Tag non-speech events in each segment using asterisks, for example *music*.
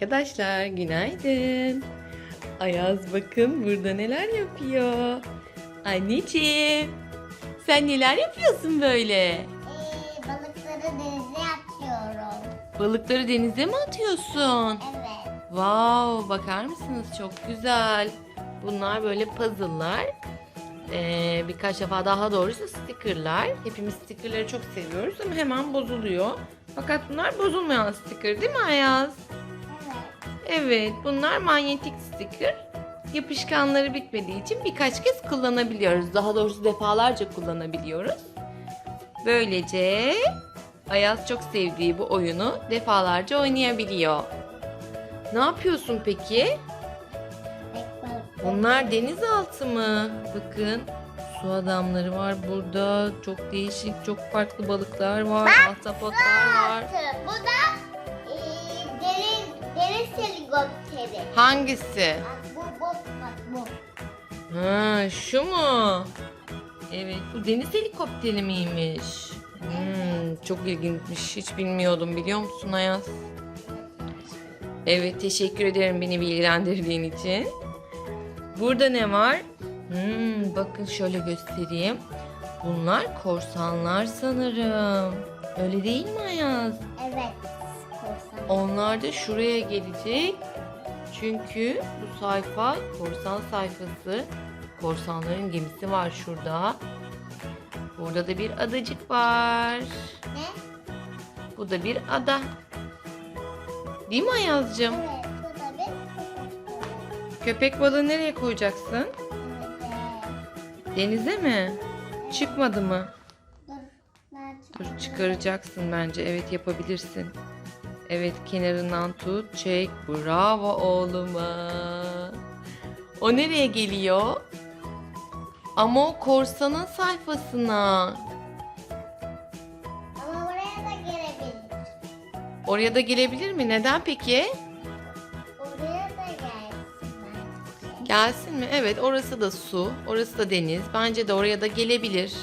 Arkadaşlar günaydın. Ayaz bakın burada neler yapıyor. Anneciğim sen neler yapıyorsun böyle? Ee, balıkları denize atıyorum. Balıkları denize mi atıyorsun? Evet. Wow bakar mısınız çok güzel. Bunlar böyle puzzle'lar. Ee, birkaç defa daha doğrusu stickerlar. Hepimiz stickerları çok seviyoruz ama hemen bozuluyor. Fakat bunlar bozulmayan sticker değil mi Ayaz? Evet. Bunlar manyetik sticker. Yapışkanları bitmediği için birkaç kez kullanabiliyoruz. Daha doğrusu defalarca kullanabiliyoruz. Böylece Ayaz çok sevdiği bu oyunu defalarca oynayabiliyor. Ne yapıyorsun peki? Bunlar denizaltı mı? Bakın su adamları var burada. Çok değişik, çok farklı balıklar var. Ahtapotlar var. Bu da Hangisi? Bu bu bak bu. Ha, şu mu? Evet, bu deniz helikopteri miymiş? Hmm, çok ilginçmiş. Hiç bilmiyordum biliyor musun Ayaz? Evet, teşekkür ederim beni bilgilendirdiğin için. Burada ne var? Hmm, bakın şöyle göstereyim. Bunlar korsanlar sanırım. Öyle değil mi Ayaz? Evet. Korsan. Onlar da şuraya gelecek. Çünkü bu sayfa korsan sayfası. Korsanların gemisi var şurada. Burada da bir adacık var. Ne? Bu da bir ada. Değil mi Ayaz'cığım? Evet. Bu da bir Köpek balığı nereye koyacaksın? Evet. Denize mi? Çıkmadı mı? Dur. Dur çıkaracaksın bence. Evet yapabilirsin. Evet kenarından tut. Çek. Bravo oğluma. O nereye geliyor? Ama o korsanın sayfasına. Ama buraya da gelebilir. Oraya da gelebilir mi? Neden peki? Oraya da gelsin bence. Gelsin mi? Evet orası da su. Orası da deniz. Bence de oraya da gelebilir.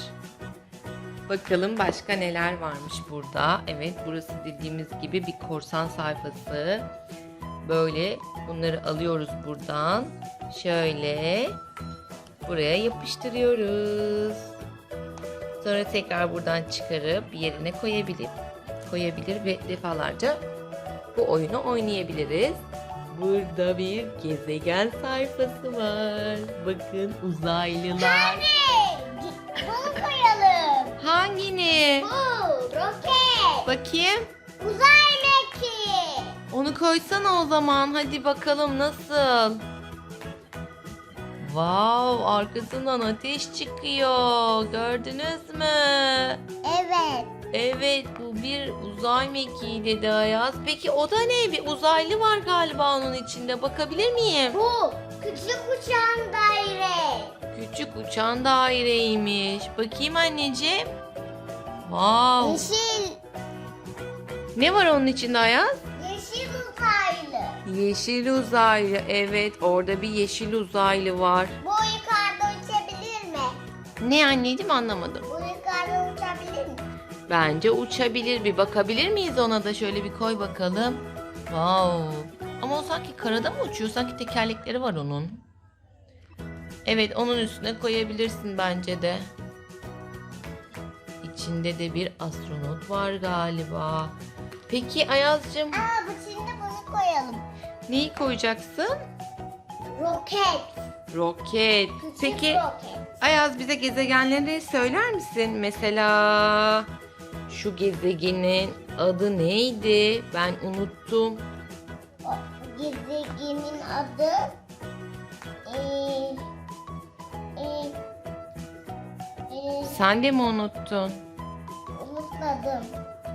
Bakalım başka neler varmış burada. Evet burası dediğimiz gibi bir korsan sayfası. Böyle bunları alıyoruz buradan. Şöyle buraya yapıştırıyoruz. Sonra tekrar buradan çıkarıp yerine koyabilir, koyabilir ve defalarca bu oyunu oynayabiliriz. Burada bir gezegen sayfası var. Bakın uzaylılar. Koyalım. Hangini? Bu roket. Bakayım. Uzay mekiği. Onu koysana o zaman. Hadi bakalım nasıl? Wow, arkasından ateş çıkıyor. Gördünüz mü? Evet. Evet, bu bir uzay mekiği dedi Ayaz. Peki o da ne? Bir uzaylı var galiba onun içinde. Bakabilir miyim? Bu küçük uçağın daire. Küçük uçan daireymiş. Bakayım anneciğim. Wow. Yeşil. Ne var onun içinde Ayaz? Yeşil uzaylı. Yeşil uzaylı. Evet, orada bir yeşil uzaylı var. Bu yukarıda uçabilir mi? Ne anneciğim anlamadım. Bu yukarıda uçabilir mi? Bence uçabilir. Bir bakabilir miyiz ona da? Şöyle bir koy bakalım. Wow. Ama o sanki karada mı uçuyor? Sanki tekerlekleri var onun. Evet, onun üstüne koyabilirsin bence de. İçinde de bir astronot var galiba. Peki Ayaz'cığım Aa bu şimdi bunu koyalım. neyi koyacaksın? Roket. Roket. Küçük Peki roket. Ayaz bize gezegenleri söyler misin? Mesela şu gezegenin adı neydi? Ben unuttum. Gezegenin adı ee, ee, ee, Sen de mi unuttun? unutmadım.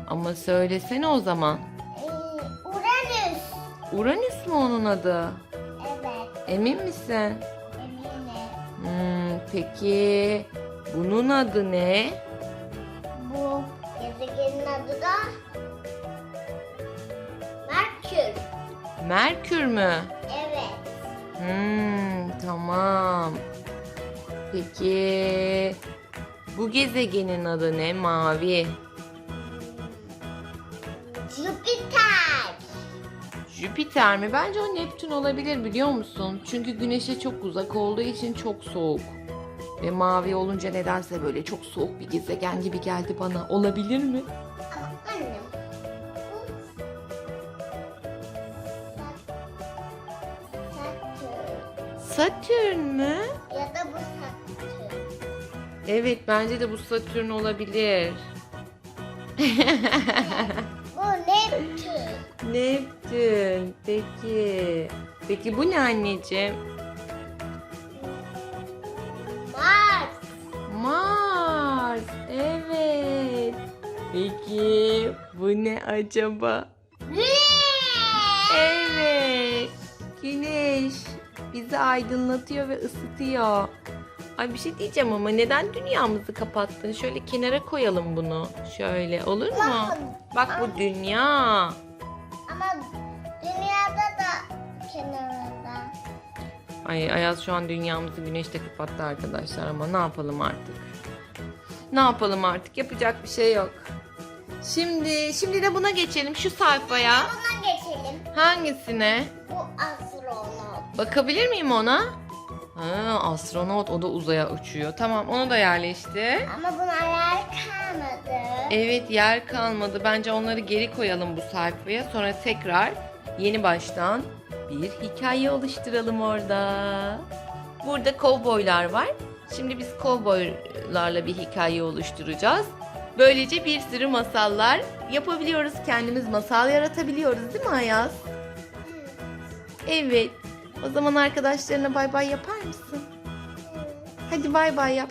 Ama söylesene o zaman. Ee, Uranüs. Uranüs mü onun adı? Evet, Emin misin? eminim. Hmm, peki bunun adı ne? Merkür mü? Evet. Hmm, tamam. Peki bu gezegenin adı ne? Mavi. Jüpiter. Jüpiter mi? Bence o Neptün olabilir biliyor musun? Çünkü güneşe çok uzak olduğu için çok soğuk. Ve mavi olunca nedense böyle çok soğuk bir gezegen gibi geldi bana. Olabilir mi? Satürn. Mü? Ya da bu Satürn. Evet bence de bu Satürn olabilir. *laughs* Bu Neptün. Neptün. Peki. Peki bu ne anneciğim? Mars. Mars. Evet. Peki bu ne acaba? Bizi aydınlatıyor ve ısıtıyor. Ay bir şey diyeceğim ama neden dünyamızı kapattın? Şöyle kenara koyalım bunu. Şöyle olur mu? Bakın. Bak bu dünya. Ama dünyada da kenarında. Ay Ayaz şu an dünyamızı güneşte kapattı arkadaşlar ama ne yapalım artık? Ne yapalım artık? Yapacak bir şey yok. Şimdi şimdi de buna geçelim şu sayfaya. Buna geçelim. Hangisine? Bu astronot. Bakabilir miyim ona? Ha, astronot o da uzaya uçuyor. Tamam onu da yerleştir. Ama buna yer kalmadı. Evet yer kalmadı. Bence onları geri koyalım bu sayfaya. Sonra tekrar yeni baştan bir hikaye oluşturalım orada. Burada kovboylar var. Şimdi biz kovboylarla bir hikaye oluşturacağız. Böylece bir sürü masallar yapabiliyoruz. Kendimiz masal yaratabiliyoruz değil mi Ayaz? Evet. O zaman arkadaşlarına bay bay yapar mısın? Hadi bay bay yap.